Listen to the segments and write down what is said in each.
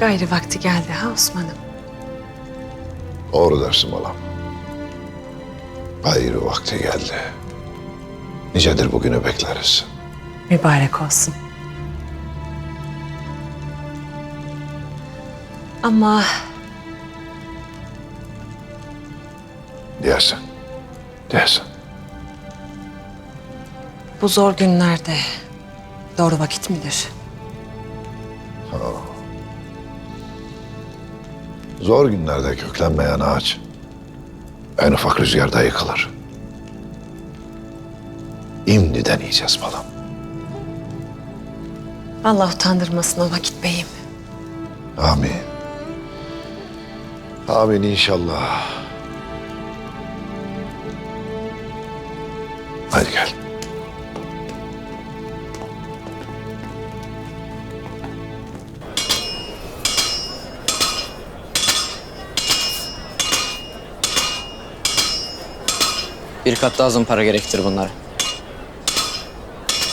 Gayrı vakti geldi ha Osman'ım. Doğru dersin balam. Gayrı vakti geldi. Nicedir bugünü bekleriz. Mübarek olsun. Ama Diyesin. Diyesin. bu zor günlerde doğru vakit midir? Zor günlerde köklenmeyen ağaç en ufak rüzgarda yıkılır. İmdiden yiyeceğiz balam. Allah utandırmasın o vakit beyim. Amin. Amin inşallah. Hadi gel. Bir kat daha azın para gerektir bunlara.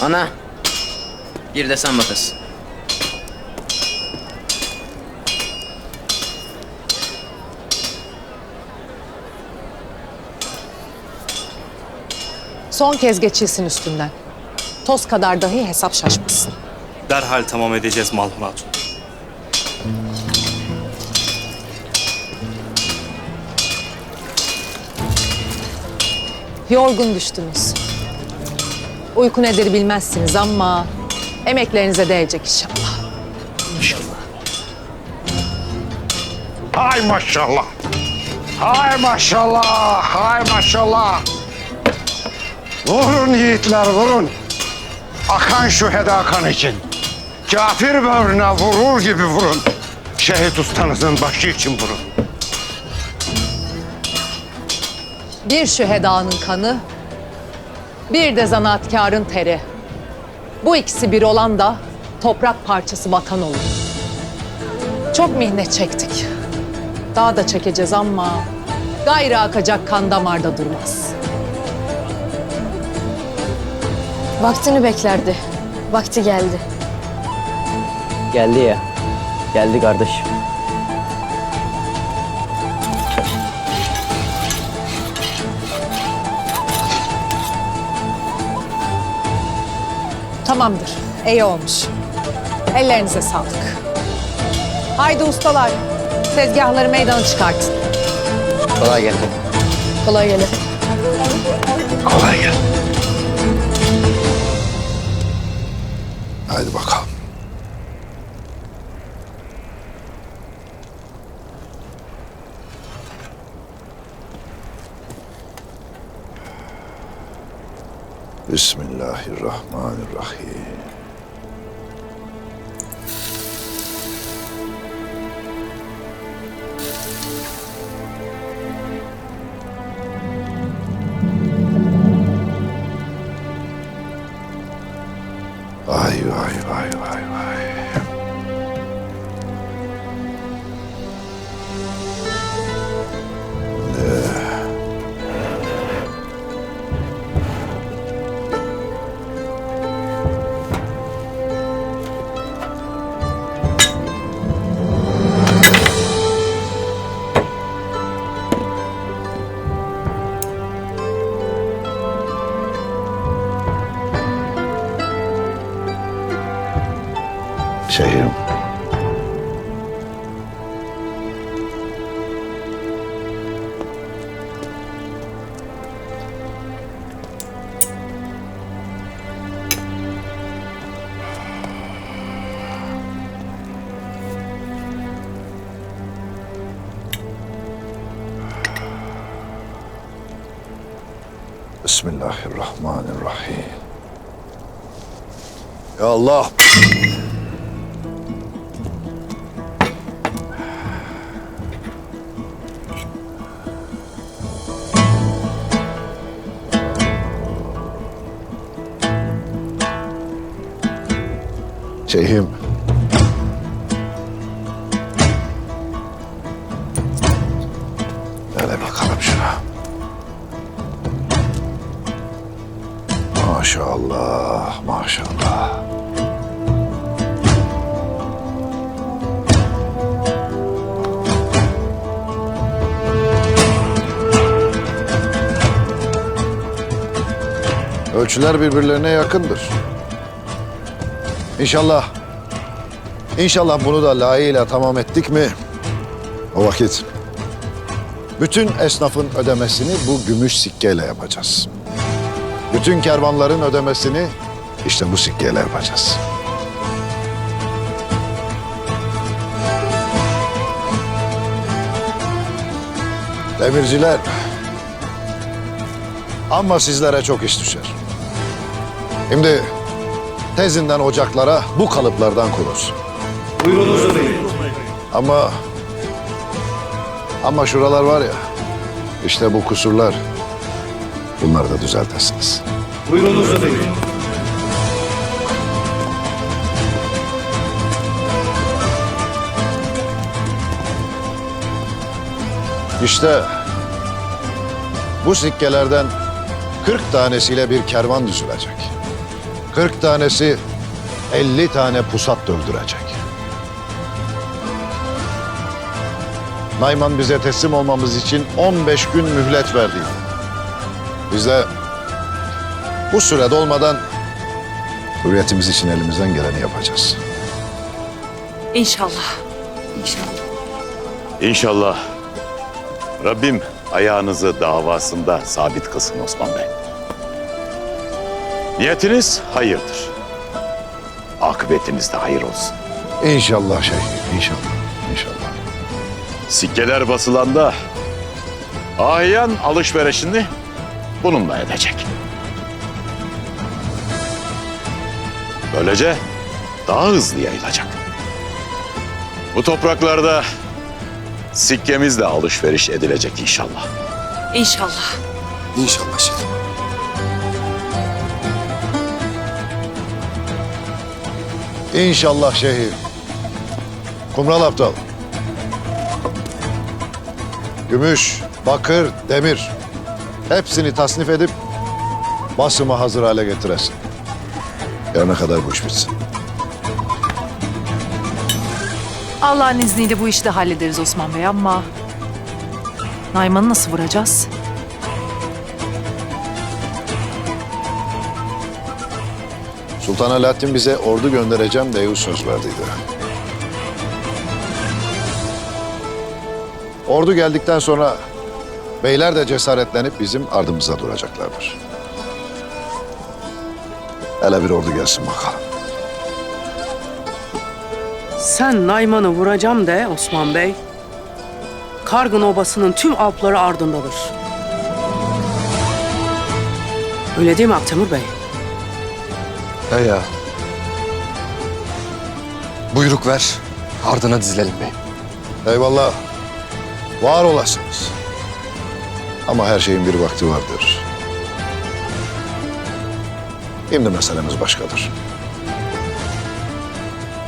Ana. Bir de sen bakasın. Son kez geçilsin üstünden. Toz kadar dahi hesap şaşmasın. Derhal tamam edeceğiz Malhun Hatun. Yorgun düştünüz. Uyku nedir bilmezsiniz ama emeklerinize değecek inşallah. Hay maşallah. Hay maşallah. Hay maşallah. Vurun yiğitler vurun. Akan şu heda kan için. Kafir böğrüne vurur gibi vurun. Şehit ustanızın başı için vurun. Bir şühedanın kanı, bir de zanaatkarın teri. Bu ikisi bir olan da toprak parçası vatan olur. Çok mihnet çektik. Daha da çekeceğiz ama gayrı akacak kan damarda durmaz. Vaktini beklerdi. Vakti geldi. Geldi ya. Geldi kardeşim. Tamamdır, iyi olmuş. Ellerinize sağlık. Haydi ustalar, tezgahları meydana çıkartın. Kolay gelsin. Kolay gelsin. Kolay gel. Hadi bakalım. Bismillahirrahmanirrahim. شهيرو بسم الله الرحمن الرحيم. يا الله. Şeyhim. Hele bakalım şuna. Maşallah, maşallah. Ölçüler birbirlerine yakındır. İnşallah, inşallah bunu da layığıyla tamam ettik mi? O vakit bütün esnafın ödemesini bu gümüş sikkeyle yapacağız. Bütün kervanların ödemesini işte bu sikkeyle yapacağız. Demirciler, ama sizlere çok iş düşer. Şimdi tezinden ocaklara bu kalıplardan kururuz. Buyurunuz Ama ama şuralar var ya, işte bu kusurlar, bunları da düzeltesiniz. İşte bu sikkelerden 40 tanesiyle bir kervan düzülecek. 40 tanesi 50 tane pusat döldürecek. Nayman bize teslim olmamız için 15 gün mühlet verdiydi. Biz de bu sürede olmadan hürriyetimiz için elimizden geleni yapacağız. İnşallah. İnşallah. İnşallah Rabbim ayağınızı davasında sabit kılsın Osman Bey. Niyetiniz hayırdır. Akıbetiniz de hayır olsun. İnşallah şey, inşallah, inşallah. Sikkeler basılanda ahiyan alışverişini bununla edecek. Böylece daha hızlı yayılacak. Bu topraklarda sikkemizle alışveriş edilecek inşallah. İnşallah. İnşallah şey. İnşallah şehir. Kumral Aptal. Gümüş, bakır, demir. Hepsini tasnif edip basıma hazır hale getiresin. Yarına kadar bu iş bitsin. Allah'ın izniyle bu işi de hallederiz Osman Bey ama... Nayman'ı nasıl vuracağız? Sultan Alaaddin bize ordu göndereceğim diye söz verdiydi. Ordu geldikten sonra beyler de cesaretlenip bizim ardımıza duracaklardır. Hele bir ordu gelsin bakalım. Sen Nayman'ı vuracağım de Osman Bey. Kargın obasının tüm alpları ardındadır. Öyle değil mi Aktemur Bey? He. Buyruk ver. Ardına dizilelim bey. Eyvallah. Var olasınız. Ama her şeyin bir vakti vardır. Şimdi meselemiz başkadır.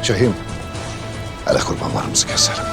Şeyhim, hele kurbanlarımızı keselim.